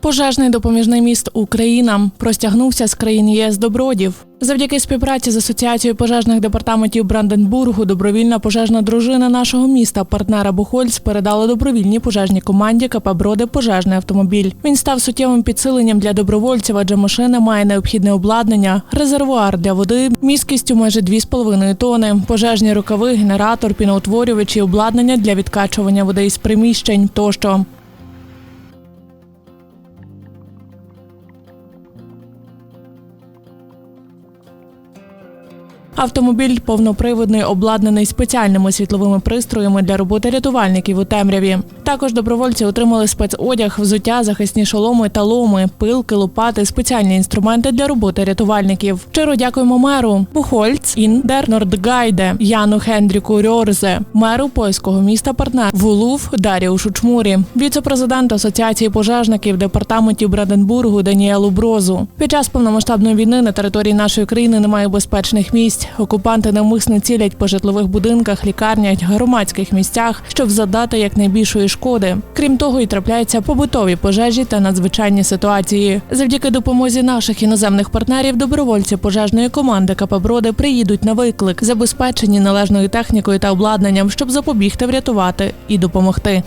Пожежний допоміжний міст Україна простягнувся з країн ЄС до Бродів. Завдяки співпраці з асоціацією пожежних департаментів Бранденбургу добровільна пожежна дружина нашого міста, партнера Бухольц, передала добровільній пожежній команді КП Броди пожежний автомобіль. Він став суттєвим підсиленням для добровольців, адже машина має необхідне обладнання, резервуар для води міськістю майже 2,5 тони, пожежні рукави, генератор, піноутворювачі, обладнання для відкачування води із приміщень тощо. Автомобіль повноприводний, обладнаний спеціальними світловими пристроями для роботи рятувальників у темряві. Також добровольці отримали спецодяг, взуття, захисні шоломи та ломи, пилки, лопати, спеціальні інструменти для роботи рятувальників. Щиро дякуємо меру Бухольц, Індер, Нордгайде, Яну Хендріку Рьорзе, меру польського міста партнер Вулув Даріушу Чмурі, віце-президент Асоціації пожежників департаментів Бранденбургу Даніелу Брозу. Під час повномасштабної війни на території нашої країни немає безпечних місць. Окупанти навмисно цілять по житлових будинках, лікарнях, громадських місцях, щоб завдати якнайбільшої шкоди. Крім того, і трапляються побутові пожежі та надзвичайні ситуації. Завдяки допомозі наших іноземних партнерів, добровольці пожежної команди КП Броди приїдуть на виклик, забезпечені належною технікою та обладнанням, щоб запобігти, врятувати і допомогти.